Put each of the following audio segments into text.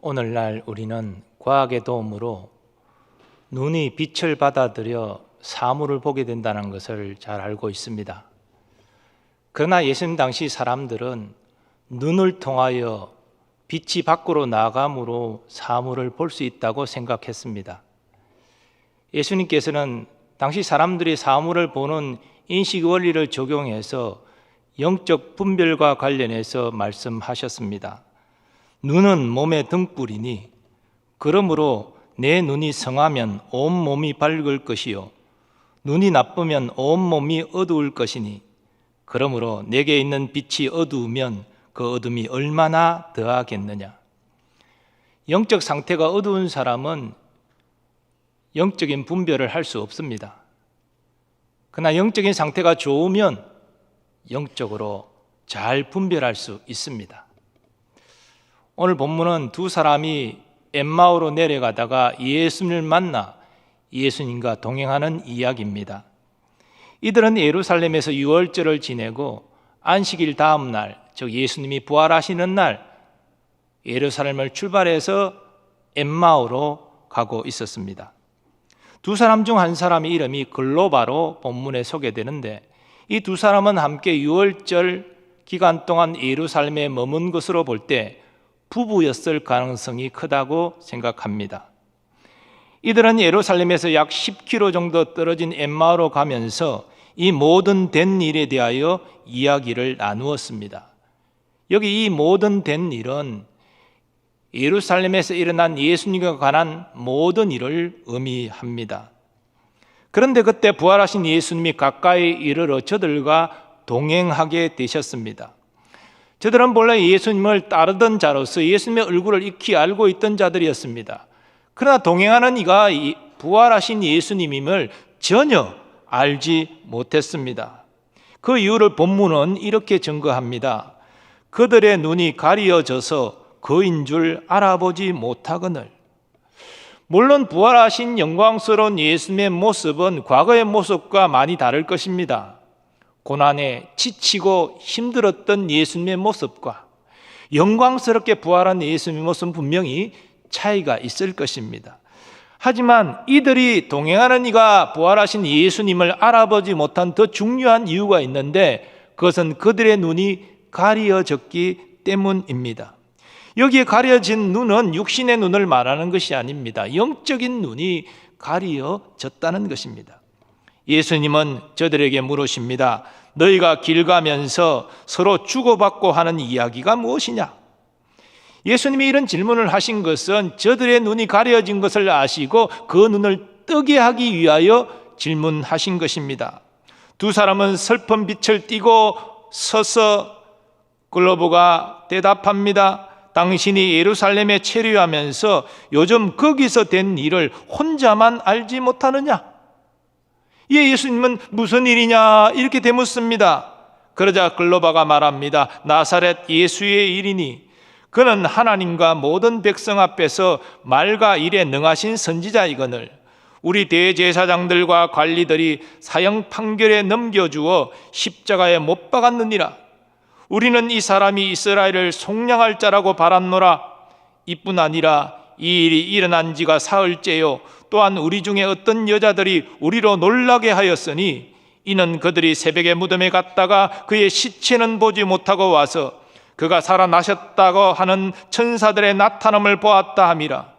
오늘날 우리는 과학의 도움으로 눈이 빛을 받아들여 사물을 보게 된다는 것을 잘 알고 있습니다. 그러나 예수님 당시 사람들은 눈을 통하여 빛이 밖으로 나감으로 사물을 볼 수 있다고 생각했습니다. 예수님께서는 당시 사람들이 사물을 보는 인식 원리를 적용해서 영적 분별과 관련해서 말씀하셨습니다. 눈은 몸의 등불이니 그러므로 내 눈이 성하면 온 몸이 밝을 것이요 눈이 나쁘면 온 몸이 어두울 것이니 그러므로 내게 있는 빛이 어두우면 그 어둠이 얼마나 더하겠느냐 영적 상태가 어두운 사람은 영적인 분별을 할 수 없습니다. 그러나 영적인 상태가 좋으면 영적으로 잘 분별할 수 있습니다. 오늘 본문은 두 사람이 엠마오로 내려가다가 예수님을 만나 예수님과 동행하는 이야기입니다. 이들은 예루살렘에서 유월절을 지내고 안식일 다음 날, 즉 예수님이 부활하시는 날 예루살렘을 출발해서 엠마오로 가고 있었습니다. 두 사람 중 한 사람의 이름이 글로바로 본문에 소개되는데 이 두 사람은 함께 유월절 기간 동안 예루살렘에 머문 것으로 볼때 부부였을 가능성이 크다고 생각합니다. 이들은 예루살렘에서 약 10km 정도 떨어진 엠마오로 가면서 이 모든 된 일에 대하여 이야기를 나누었습니다. 여기 이 모든 된 일은 예루살렘에서 일어난 예수님과 관한 모든 일을 의미합니다. 그런데 그때 부활하신 예수님이 가까이 이르러 저들과 동행하게 되셨습니다. 저들은 본래 예수님을 따르던 자로서 예수님의 얼굴을 익히 알고 있던 자들이었습니다. 그러나 동행하는 이가 부활하신 예수님임을 전혀 알지 못했습니다. 그 이유를 본문은 이렇게 증거합니다. 그들의 눈이 가리어져서 그인 줄 알아보지 못하거늘. 물론 부활하신 영광스러운 예수님의 모습은 과거의 모습과 많이 다를 것입니다. 고난에 지치고 힘들었던 예수님의 모습과 영광스럽게 부활한 예수님의 모습은 분명히 차이가 있을 것입니다. 하지만 이들이 동행하는 이가 부활하신 예수님을 알아보지 못한 더 중요한 이유가 있는데 그것은 그들의 눈이 가리어졌기 때문입니다. 여기에 가려진 눈은 육신의 눈을 말하는 것이 아닙니다. 영적인 눈이 가리어졌다는 것입니다. 예수님은 저들에게 물으십니다. 너희가 길 가면서 서로 주고받고 하는 이야기가 무엇이냐? 예수님이 이런 질문을 하신 것은 저들의 눈이 가려진 것을 아시고 그 눈을 뜨게 하기 위하여 질문하신 것입니다. 두 사람은 슬픈 빛을 띠고 서서 글로브가 대답합니다. 당신이 예루살렘에 체류하면서 요즘 거기서 된 일을 혼자만 알지 못하느냐? 예, 예수님은 무슨 일이냐? 이렇게 되묻습니다. 그러자 글로바가 말합니다. 나사렛 예수의 일이니 그는 하나님과 모든 백성 앞에서 말과 일에 능하신 선지자이거늘 우리 대제사장들과 관리들이 사형 판결에 넘겨주어 십자가에 못 박았느니라. 우리는 이 사람이 이스라엘을 속량할 자라고 바랐노라. 이뿐 아니라 이 일이 일어난 지가 사흘째요. 또한 우리 중에 어떤 여자들이 우리로 놀라게 하였으니 이는 그들이 새벽에 무덤에 갔다가 그의 시체는 보지 못하고 와서 그가 살아나셨다고 하는 천사들의 나타남을 보았다 함이라.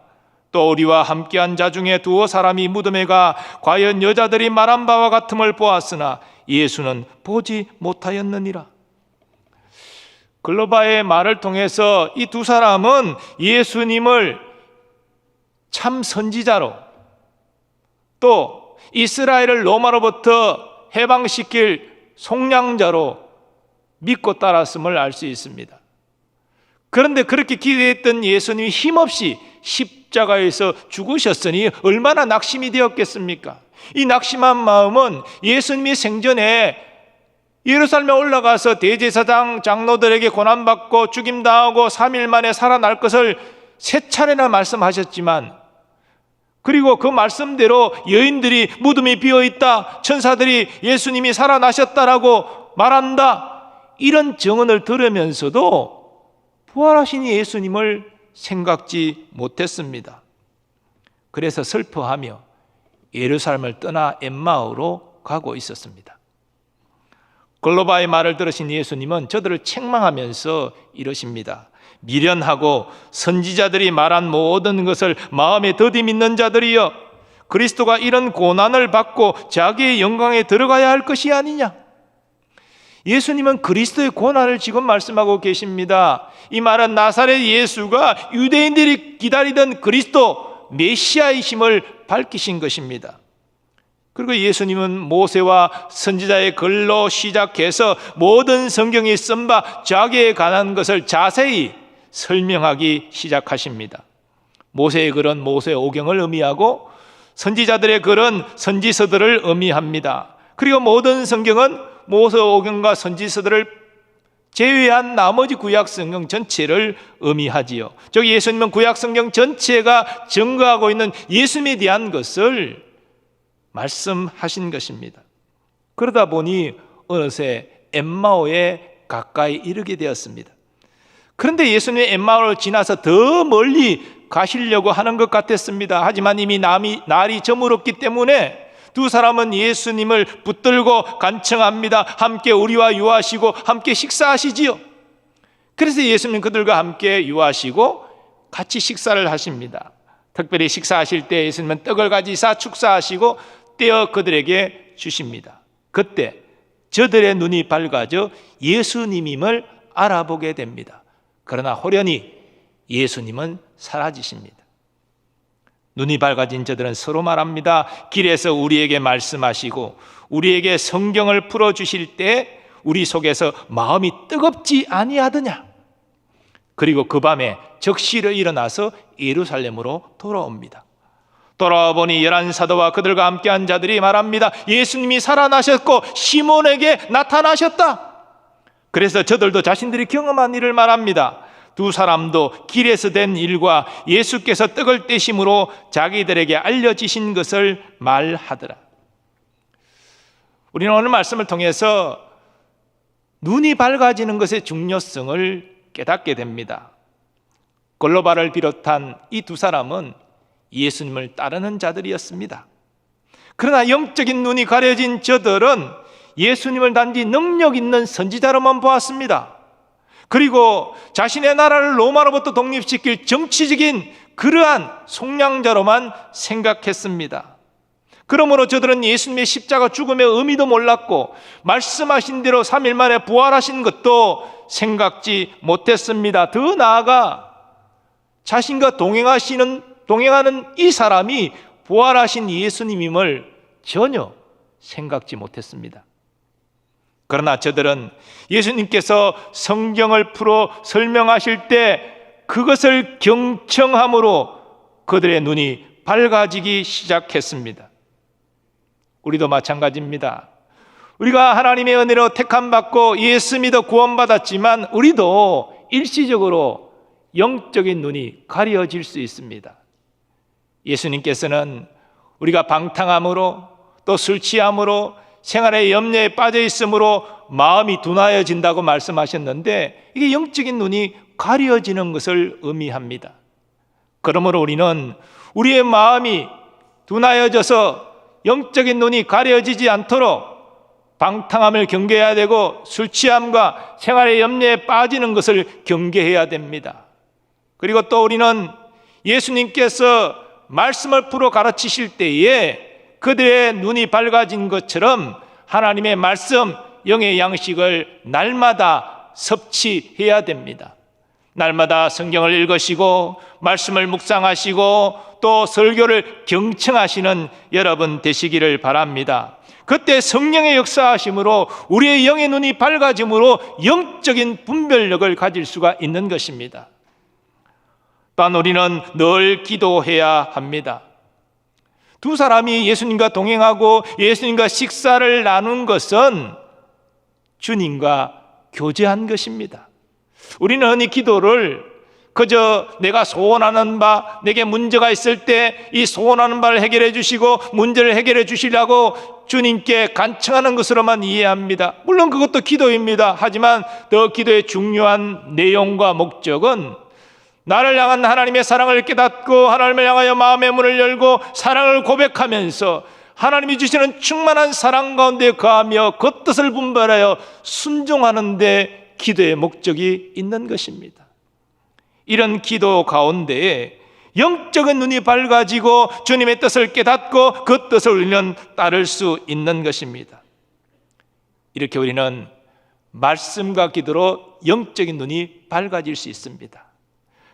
또 우리와 함께한 자 중에 두어 사람이 무덤에 가 과연 여자들이 말한 바와 같음을 보았으나 예수는 보지 못하였느니라. 글로바의 말을 통해서 이 두 사람은 예수님을 참 선지자로 또 이스라엘을 로마로부터 해방시킬 속량자로 믿고 따랐음을 알 수 있습니다. 그런데 그렇게 기대했던 예수님이 힘없이 십자가에서 죽으셨으니 얼마나 낙심이 되었겠습니까? 이 낙심한 마음은 예수님이 생전에 예루살렘에 올라가서 대제사장 장로들에게 고난받고 죽임당하고 3일 만에 살아날 것을 세 차례나 말씀하셨지만 그리고 그 말씀대로 여인들이 무덤이 비어 있다. 천사들이 예수님이 살아나셨다라고 말한다. 이런 증언을 들으면서도 부활하신 예수님을 생각지 못했습니다. 그래서 슬퍼하며 예루살렘을 떠나 엠마오로 가고 있었습니다. 글로바의 말을 들으신 예수님은 저들을 책망하면서 이러십니다. 미련하고 선지자들이 말한 모든 것을 마음에 더디 믿는 자들이여 그리스도가 이런 고난을 받고 자기의 영광에 들어가야 할 것이 아니냐? 예수님은 그리스도의 고난을 지금 말씀하고 계십니다. 이 말은 나사렛 예수가 유대인들이 기다리던 그리스도 메시아이심을 밝히신 것입니다. 그리고 예수님은 모세와 선지자의 글로 시작해서 모든 성경이 쓴 바 자기에 관한 것을 자세히 설명하기 시작하십니다. 모세의 글은 모세 오경을 의미하고 선지자들의 글은 선지서들을 의미합니다. 그리고 모든 성경은 모세 오경과 선지서들을 제외한 나머지 구약 성경 전체를 의미하지요. 즉 예수님은 구약 성경 전체가 증거하고 있는 예수님에 대한 것을 말씀하신 것입니다. 그러다 보니 어느새 엠마오에 가까이 이르게 되었습니다. 그런데 예수님이 엠마오를 지나서 더 멀리 가시려고 하는 것 같았습니다. 하지만 이미 남이, 날이 저물었기 때문에 두 사람은 예수님을 붙들고 간청합니다. 함께 우리와 유하시고 함께 식사하시지요. 그래서 예수님 그들과 함께 유하시고 같이 식사를 하십니다. 특별히 식사하실 때 예수님은 떡을 가지사 축사하시고 떼어 그들에게 주십니다. 그때 저들의 눈이 밝아져 예수님임을 알아보게 됩니다. 그러나 호련히 예수님은 사라지십니다. 눈이 밝아진 저들은 서로 말합니다. 길에서 우리에게 말씀하시고 우리에게 성경을 풀어 주실 때 우리 속에서 마음이 뜨겁지 아니하더냐. 그리고 그 밤에 적시를 일어나서 예루살렘으로 돌아옵니다. 돌아와 보니 열한 사도와 그들과 함께한 자들이 말합니다. 예수님이 살아나셨고 시몬에게 나타나셨다. 그래서 저들도 자신들이 경험한 일을 말합니다. 두 사람도 길에서 된 일과 예수께서 떡을 떼심으로 자기들에게 알려지신 것을 말하더라. 우리는 오늘 말씀을 통해서 눈이 밝아지는 것의 중요성을 깨닫게 됩니다. 골로바를 비롯한 이 두 사람은 예수님을 따르는 자들이었습니다. 그러나 영적인 눈이 가려진 저들은 예수님을 단지 능력 있는 선지자로만 보았습니다. 그리고 자신의 나라를 로마로부터 독립시킬 정치적인 그러한 속량자로만 생각했습니다. 그러므로 저들은 예수님의 십자가 죽음의 의미도 몰랐고 말씀하신 대로 3일 만에 부활하신 것도 생각지 못했습니다. 더 나아가 자신과 동행하시는 동행하는 이 사람이 부활하신 예수님임을 전혀 생각지 못했습니다. 그러나 저들은 예수님께서 성경을 풀어 설명하실 때 그것을 경청함으로 그들의 눈이 밝아지기 시작했습니다. 우리도 마찬가지입니다. 우리가 하나님의 은혜로 택함 받고 예수 믿어 구원받았지만 우리도 일시적으로 영적인 눈이 가려질 수 있습니다. 예수님께서는 우리가 방탕함으로 또 술 취함으로 생활의 염려에 빠져 있으므로 마음이 둔하여진다고 말씀하셨는데 이게 영적인 눈이 가려지는 것을 의미합니다. 그러므로 우리는 우리의 마음이 둔하여져서 영적인 눈이 가려지지 않도록 방탕함을 경계해야 되고 술 취함과 생활의 염려에 빠지는 것을 경계해야 됩니다. 그리고 또 우리는 예수님께서 말씀을 풀어 가르치실 때에 그들의 눈이 밝아진 것처럼 하나님의 말씀, 영의 양식을 날마다 섭취해야 됩니다. 날마다 성경을 읽으시고 말씀을 묵상하시고 또 설교를 경청하시는 여러분 되시기를 바랍니다. 그때 성령의 역사하심으로 우리의 영의 눈이 밝아짐으로 영적인 분별력을 가질 수가 있는 것입니다. 또한 우리는 늘 기도해야 합니다. 두 사람이 예수님과 동행하고 예수님과 식사를 나눈 것은 주님과 교제한 것입니다. 우리는 흔히 기도를 그저 내가 소원하는 바, 내게 문제가 있을 때 이 소원하는 바를 해결해 주시고 문제를 해결해 주시려고 주님께 간청하는 것으로만 이해합니다. 물론 그것도 기도입니다. 하지만 더 기도의 중요한 내용과 목적은 나를 향한 하나님의 사랑을 깨닫고 하나님을 향하여 마음의 문을 열고 사랑을 고백하면서 하나님이 주시는 충만한 사랑 가운데 거하며 그 뜻을 분별하여 순종하는데 기도의 목적이 있는 것입니다. 이런 기도 가운데에 영적인 눈이 밝아지고 주님의 뜻을 깨닫고 그 뜻을 우리는 따를 수 있는 것입니다. 이렇게 우리는 말씀과 기도로 영적인 눈이 밝아질 수 있습니다.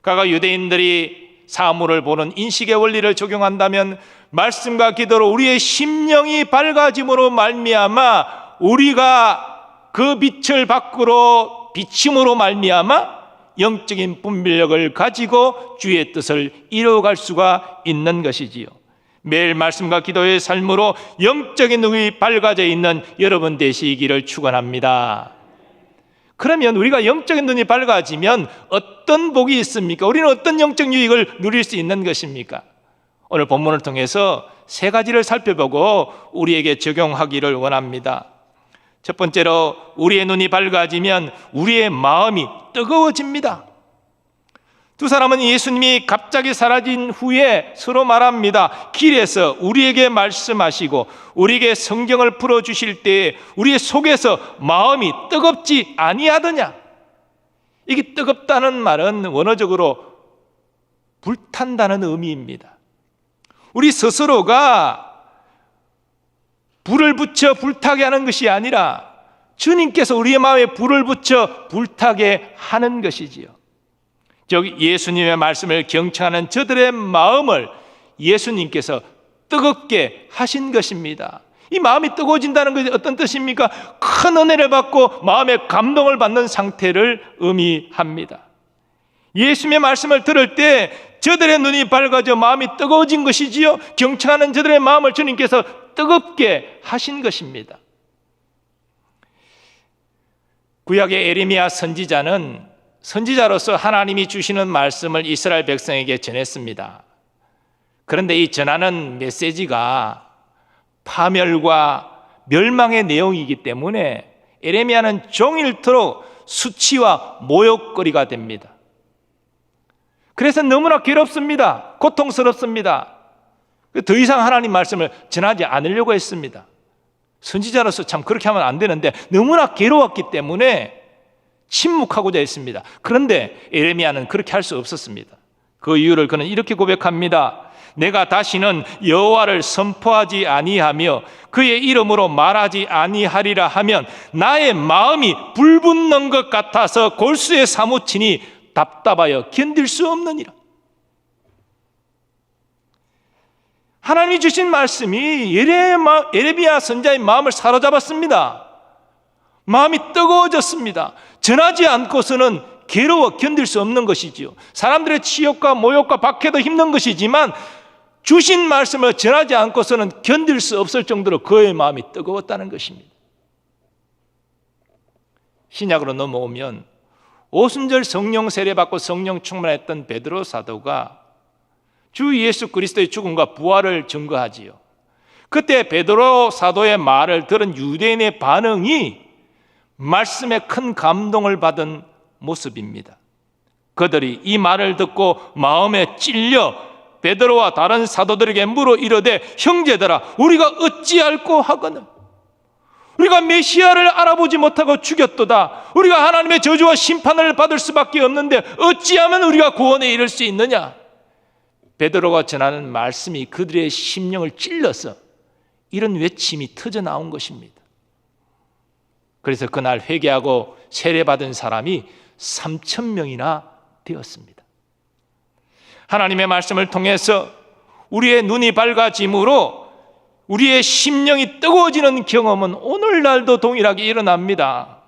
과거 유대인들이 사물을 보는 인식의 원리를 적용한다면 말씀과 기도로 우리의 심령이 밝아짐으로 말미암아 우리가 그 빛을 밖으로 비침으로 말미암아 영적인 분별력을 가지고 주의 뜻을 이루어갈 수가 있는 것이지요. 매일 말씀과 기도의 삶으로 영적인 눈이 밝아져 있는 여러분 되시기를 축원합니다. 그러면 우리가 영적인 눈이 밝아지면 어떤 복이 있습니까? 우리는 어떤 영적 유익을 누릴 수 있는 것입니까? 오늘 본문을 통해서 세 가지를 살펴보고 우리에게 적용하기를 원합니다. 첫 번째로 우리의 눈이 밝아지면 우리의 마음이 뜨거워집니다. 두 사람은 예수님이 갑자기 사라진 후에 서로 말합니다. 길에서 우리에게 말씀하시고 우리에게 성경을 풀어 주실 때에 우리 속에서 마음이 뜨겁지 아니하더냐? 이게 뜨겁다는 말은 원어적으로 불탄다는 의미입니다. 우리 스스로가 불을 붙여 불타게 하는 것이 아니라 주님께서 우리의 마음에 불을 붙여 불타게 하는 것이지요. 즉 예수님의 말씀을 경청하는 저들의 마음을 예수님께서 뜨겁게 하신 것입니다. 이 마음이 뜨거워진다는 것이 어떤 뜻입니까? 큰 은혜를 받고 마음의 감동을 받는 상태를 의미합니다. 예수님의 말씀을 들을 때 저들의 눈이 밝아져 마음이 뜨거워진 것이지요. 경청하는 저들의 마음을 주님께서 뜨겁게 하신 것입니다. 구약의 에레미야 선지자는 선지자로서 하나님이 주시는 말씀을 이스라엘 백성에게 전했습니다. 그런데 이 전하는 메시지가 파멸과 멸망의 내용이기 때문에 에레미야는 종일토록 수치와 모욕거리가 됩니다. 그래서 너무나 괴롭습니다. 고통스럽습니다. 더 이상 하나님 말씀을 전하지 않으려고 했습니다. 선지자로서 참 그렇게 하면 안 되는데 너무나 괴로웠기 때문에 침묵하고자 했습니다. 그런데 에레미야는 그렇게 할 수 없었습니다. 그 이유를 그는 이렇게 고백합니다. 내가 다시는 여호와를 선포하지 아니하며 그의 이름으로 말하지 아니하리라 하면 나의 마음이 불붙는 것 같아서 골수에 사무치니 답답하여 견딜 수 없느니라. 하나님이 주신 말씀이 예레비야 선자의 마음을 사로잡았습니다. 마음이 뜨거워졌습니다. 전하지 않고서는 괴로워 견딜 수 없는 것이지요. 사람들의 치욕과 모욕과 박해도 힘든 것이지만 주신 말씀을 전하지 않고서는 견딜 수 없을 정도로 그의 마음이 뜨거웠다는 것입니다. 신약으로 넘어오면 오순절 성령 세례 받고 성령 충만했던 베드로 사도가 주 예수 그리스도의 죽음과 부활을 증거하지요. 그때 베드로 사도의 말을 들은 유대인의 반응이 말씀에 큰 감동을 받은 모습입니다. 그들이 이 말을 듣고 마음에 찔려 베드로와 다른 사도들에게 물어 이르되 형제들아 우리가 어찌할꼬 하거늘 우리가 메시아를 알아보지 못하고 죽였도다 우리가 하나님의 저주와 심판을 받을 수밖에 없는데 어찌하면 우리가 구원에 이를 수 있느냐 베드로가 전하는 말씀이 그들의 심령을 찔러서 이런 외침이 터져 나온 것입니다. 그래서 그날 회개하고 세례받은 사람이 3천 명이나 되었습니다. 하나님의 말씀을 통해서 우리의 눈이 밝아짐으로 우리의 심령이 뜨거워지는 경험은 오늘날도 동일하게 일어납니다.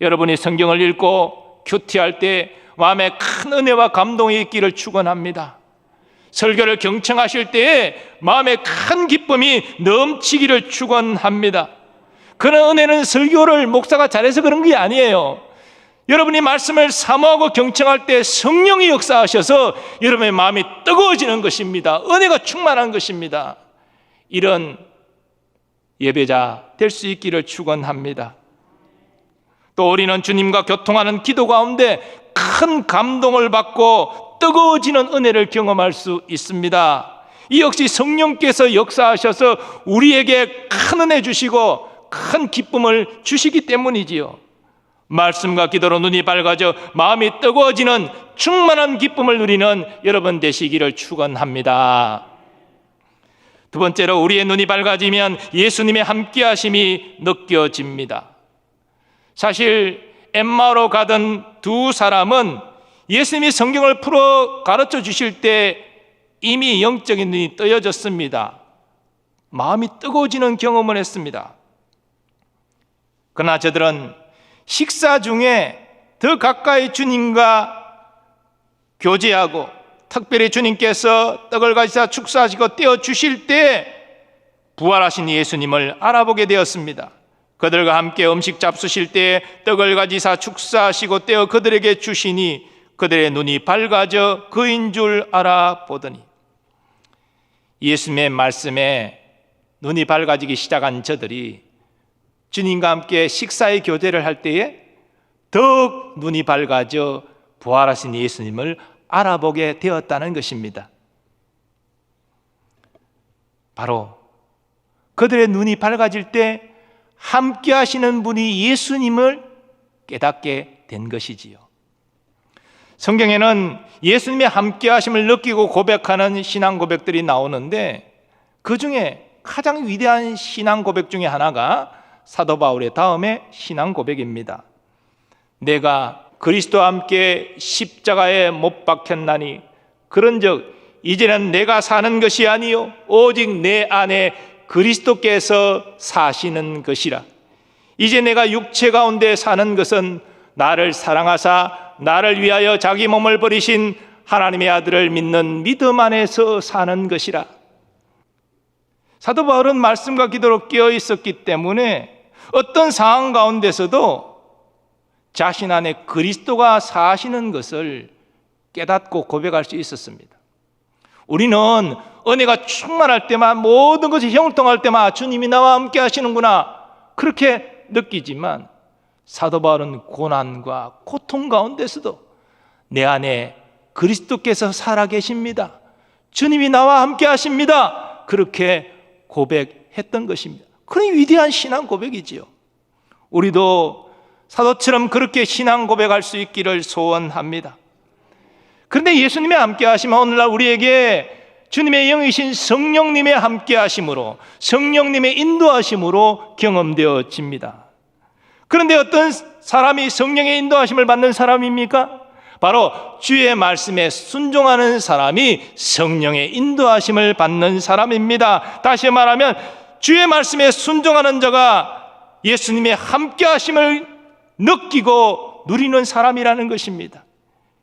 여러분이 성경을 읽고 큐티할 때 마음에 큰 은혜와 감동이 있기를 축원합니다. 설교를 경청하실 때에 마음에 큰 기쁨이 넘치기를 축원합니다. 그런 은혜는 설교를 목사가 잘해서 그런 게 아니에요. 여러분이 말씀을 사모하고 경청할 때 성령이 역사하셔서 여러분의 마음이 뜨거워지는 것입니다. 은혜가 충만한 것입니다. 이런 예배자 될 수 있기를 축원합니다. 또 우리는 주님과 교통하는 기도 가운데 큰 감동을 받고 뜨거워지는 은혜를 경험할 수 있습니다. 이 역시 성령께서 역사하셔서 우리에게 큰 은혜 주시고 큰 기쁨을 주시기 때문이지요. 말씀과 기도로 눈이 밝아져 마음이 뜨거워지는 충만한 기쁨을 누리는 여러분 되시기를 축원합니다. 두 번째로 우리의 눈이 밝아지면 예수님의 함께하심이 느껴집니다. 사실 엠마로 가던 두 사람은 예수님이 성경을 풀어 가르쳐 주실 때 이미 영적인 눈이 떠여졌습니다. 마음이 뜨거워지는 경험을 했습니다. 그러나 저들은 식사 중에 더 가까이 주님과 교제하고 특별히 주님께서 떡을 가지사 축사하시고 떼어 주실 때 부활하신 예수님을 알아보게 되었습니다. 그들과 함께 음식 잡수실 때 떡을 가지사 축사하시고 떼어 그들에게 주시니 그들의 눈이 밝아져 그인 줄 알아보더니 예수님의 말씀에 눈이 밝아지기 시작한 저들이 주님과 함께 식사의 교제를 할 때에 더욱 눈이 밝아져 부활하신 예수님을 알아보게 되었다는 것입니다. 바로 그들의 눈이 밝아질 때 함께 하시는 분이 예수님을 깨닫게 된 것이지요. 성경에는 예수님의 함께 하심을 느끼고 고백하는 신앙 고백들이 나오는데 그 중에 가장 위대한 신앙 고백 중에 하나가 사도 바울의 다음에 신앙 고백입니다. 내가 그리스도와 함께 십자가에 못 박혔나니 그런즉 이제는 내가 사는 것이 아니요 오직 내 안에 그리스도께서 사시는 것이라. 이제 내가 육체 가운데 사는 것은 나를 사랑하사 나를 위하여 자기 몸을 버리신 하나님의 아들을 믿는 믿음 안에서 사는 것이라. 사도 바울은 말씀과 기도로 깨어 있었기 때문에 어떤 상황 가운데서도 자신 안에 그리스도가 사시는 것을 깨닫고 고백할 수 있었습니다. 우리는 은혜가 충만할 때만 모든 것이 형통할 때만 아, 주님이 나와 함께 하시는구나 그렇게 느끼지만 사도 바울은 고난과 고통 가운데서도 내 안에 그리스도께서 살아 계십니다. 주님이 나와 함께 하십니다. 그렇게 고백했던 것입니다. 그런 위대한 신앙 고백이지요. 우리도 사도처럼 그렇게 신앙 고백할 수 있기를 소원합니다. 그런데 예수님의 함께 하심은 오늘날 우리에게 주님의 영이신 성령님의 함께 하심으로 성령님의 인도하심으로 경험되어집니다. 그런데 어떤 사람이 성령의 인도하심을 받는 사람입니까? 바로 주의 말씀에 순종하는 사람이 성령의 인도하심을 받는 사람입니다. 다시 말하면 주의 말씀에 순종하는 자가 예수님의 함께 하심을 느끼고 누리는 사람이라는 것입니다.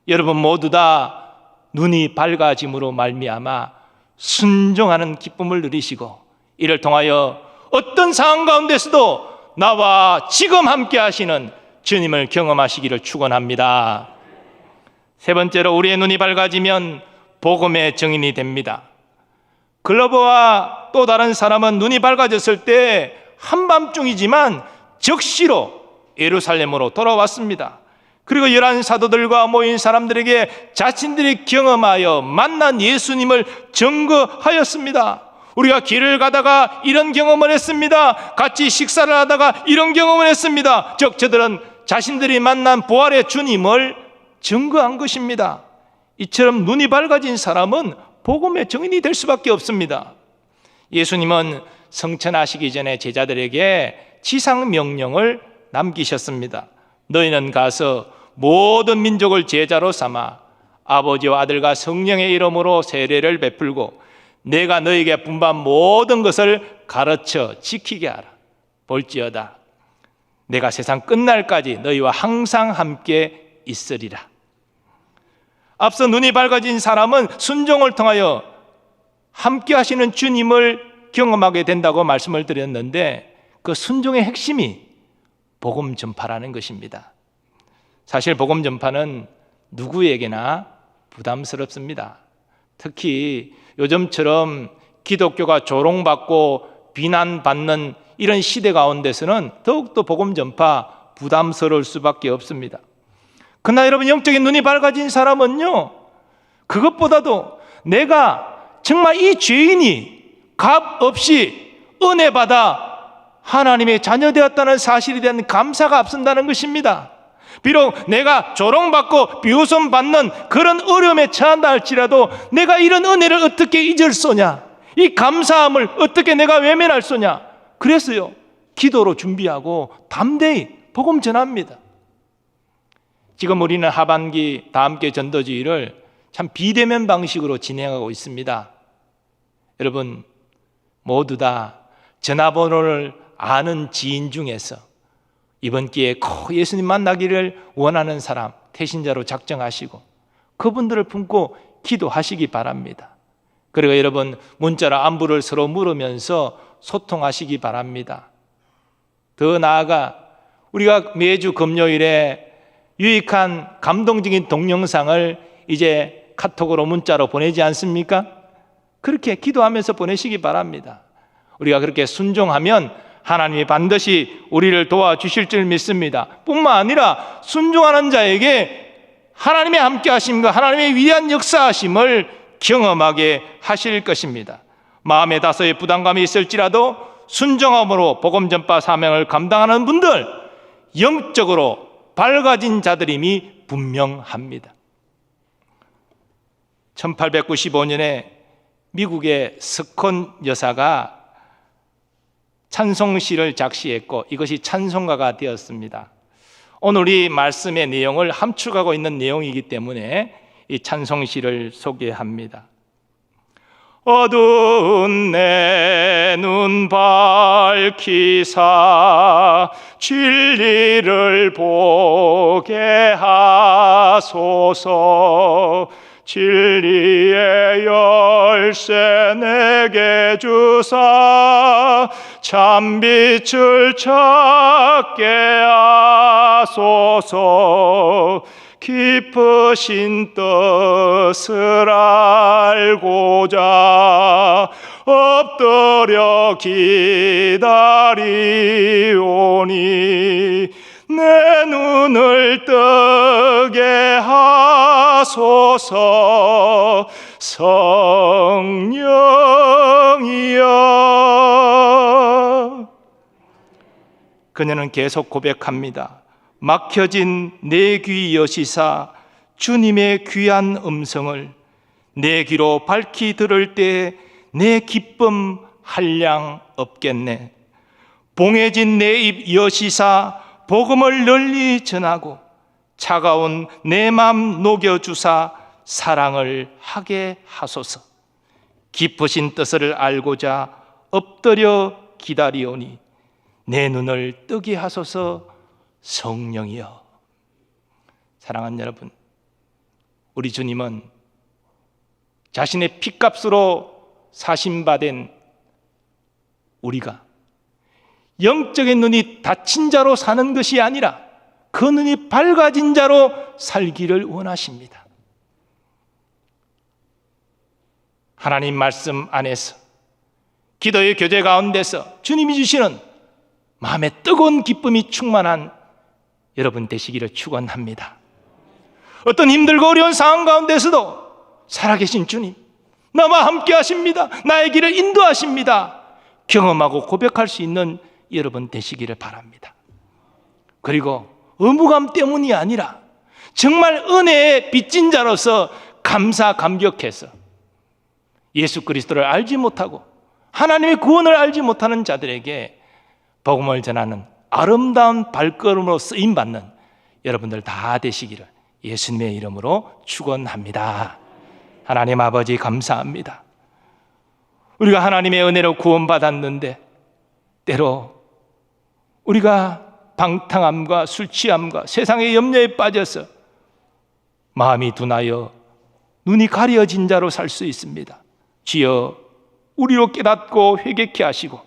여러분 모두 다 눈이 밝아짐으로 말미암아 순종하는 기쁨을 누리시고 이를 통하여 어떤 상황 가운데서도 나와 지금 함께 하시는 주님을 경험하시기를 축원합니다. 세 번째로 우리의 눈이 밝아지면 복음의 증인이 됩니다. 글로버와 또 다른 사람은 눈이 밝아졌을 때 한밤중이지만 적시로 예루살렘으로 돌아왔습니다. 그리고 열한 사도들과 모인 사람들에게 자신들이 경험하여 만난 예수님을 증거하였습니다. 우리가 길을 가다가 이런 경험을 했습니다. 같이 식사를 하다가 이런 경험을 했습니다. 즉, 저들은 자신들이 만난 부활의 주님을 증거한 것입니다. 이처럼 눈이 밝아진 사람은 복음의 증인이 될 수밖에 없습니다. 예수님은 성천하시기 전에 제자들에게 지상 명령을 남기셨습니다. 너희는 가서 모든 민족을 제자로 삼아 아버지와 아들과 성령의 이름으로 세례를 베풀고 내가 너에게 분반 모든 것을 가르쳐 지키게 하라. 볼지어다. 내가 세상 끝날까지 너희와 항상 함께 있으리라. 앞서 눈이 밝아진 사람은 순종을 통하여 함께 하시는 주님을 경험하게 된다고 말씀을 드렸는데 그 순종의 핵심이 복음 전파라는 것입니다. 사실 복음 전파는 누구에게나 부담스럽습니다. 특히 요즘처럼 기독교가 조롱받고 비난받는 이런 시대 가운데서는 더욱더 복음 전파 부담스러울 수밖에 없습니다. 그러나 여러분 영적인 눈이 밝아진 사람은요. 그것보다도 내가 정말 이 죄인이 값 없이 은혜 받아 하나님의 자녀 되었다는 사실에 대한 감사가 앞선다는 것입니다. 비록 내가 조롱받고 비웃음 받는 그런 어려움에 처한다 할지라도 내가 이런 은혜를 어떻게 잊을 소냐? 이 감사함을 어떻게 내가 외면할 소냐? 그래서요. 기도로 준비하고 담대히 복음 전합니다. 지금 우리는 하반기 다 함께 전도주의를 참 비대면 방식으로 진행하고 있습니다. 여러분 모두 다 전화번호를 아는 지인 중에서 이번 기회에 꼭 예수님 만나기를 원하는 사람 태신자로 작정하시고 그분들을 품고 기도하시기 바랍니다. 그리고 여러분 문자로 안부를 서로 물으면서 소통하시기 바랍니다. 더 나아가 우리가 매주 금요일에 유익한 감동적인 동영상을 이제 카톡으로 문자로 보내지 않습니까? 그렇게 기도하면서 보내시기 바랍니다. 우리가 그렇게 순종하면 하나님이 반드시 우리를 도와주실 줄 믿습니다. 뿐만 아니라 순종하는 자에게 하나님의 함께 하심과 하나님의 위대한 역사하심을 경험하게 하실 것입니다. 마음에 다소의 부담감이 있을지라도 순종함으로 복음 전파 사명을 감당하는 분들 영적으로 밝아진 자들임이 분명합니다. 1895년에 미국의 스콘 여사가 찬송시를 작시했고 이것이 찬송가가 되었습니다. 오늘 이 말씀의 내용을 함축하고 있는 내용이기 때문에 이 찬송시를 소개합니다. 어두운 내 눈 밝히사 진리를 보게 하소서. 진리의 열쇠 내게 주사. 참 빛을 찾게 하소서. 깊으신 뜻을 알고자 엎드려 기다리오니 내 눈을 뜨게 하소서 성령이여 그녀는 계속 고백합니다. 막혀진 내 귀 여시사 주님의 귀한 음성을 내 귀로 밝히 들을 때 내 기쁨 한량 없겠네. 봉해진 내 입 여시사 복음을 널리 전하고 차가운 내 맘 녹여주사 사랑을 하게 하소서. 깊으신 뜻을 알고자 엎드려 기다리오니 내 눈을 뜨게 하소서 성령이여. 사랑하는 여러분, 우리 주님은 자신의 피값으로 사신받은 우리가 영적인 눈이 닫힌 자로 사는 것이 아니라 그 눈이 밝아진 자로 살기를 원하십니다. 하나님 말씀 안에서 기도의 교제 가운데서 주님이 주시는 마음의 뜨거운 기쁨이 충만한 여러분 되시기를 축원합니다. 어떤 힘들고 어려운 상황 가운데서도 살아계신 주님, 나와 함께 하십니다. 나의 길을 인도하십니다. 경험하고 고백할 수 있는 여러분 되시기를 바랍니다. 그리고 의무감 때문이 아니라 정말 은혜의 빚진 자로서 감사 감격해서 예수 그리스도를 알지 못하고 하나님의 구원을 알지 못하는 자들에게 복음을 전하는 아름다운 발걸음으로 쓰임 받는 여러분들 다 되시기를 예수님의 이름으로 축원합니다. 하나님 아버지 감사합니다. 우리가 하나님의 은혜로 구원받았는데 때로 우리가 방탕함과 술 취함과 세상의 염려에 빠져서 마음이 둔하여 눈이 가려진 자로 살 수 있습니다. 주여 우리로 깨닫고 회개케 하시고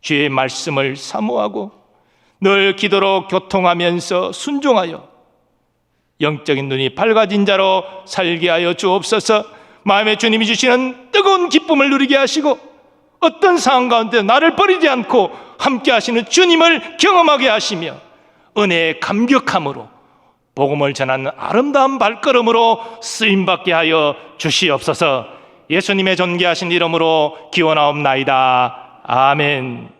주의 말씀을 사모하고 늘 기도로 교통하면서 순종하여 영적인 눈이 밝아진 자로 살게 하여 주옵소서 마음에 주님이 주시는 뜨거운 기쁨을 누리게 하시고 어떤 상황 가운데 나를 버리지 않고 함께 하시는 주님을 경험하게 하시며 은혜의 감격함으로 복음을 전하는 아름다운 발걸음으로 쓰임 받게 하여 주시옵소서. 예수님의 존귀하신 이름으로 기원하옵나이다. 아멘.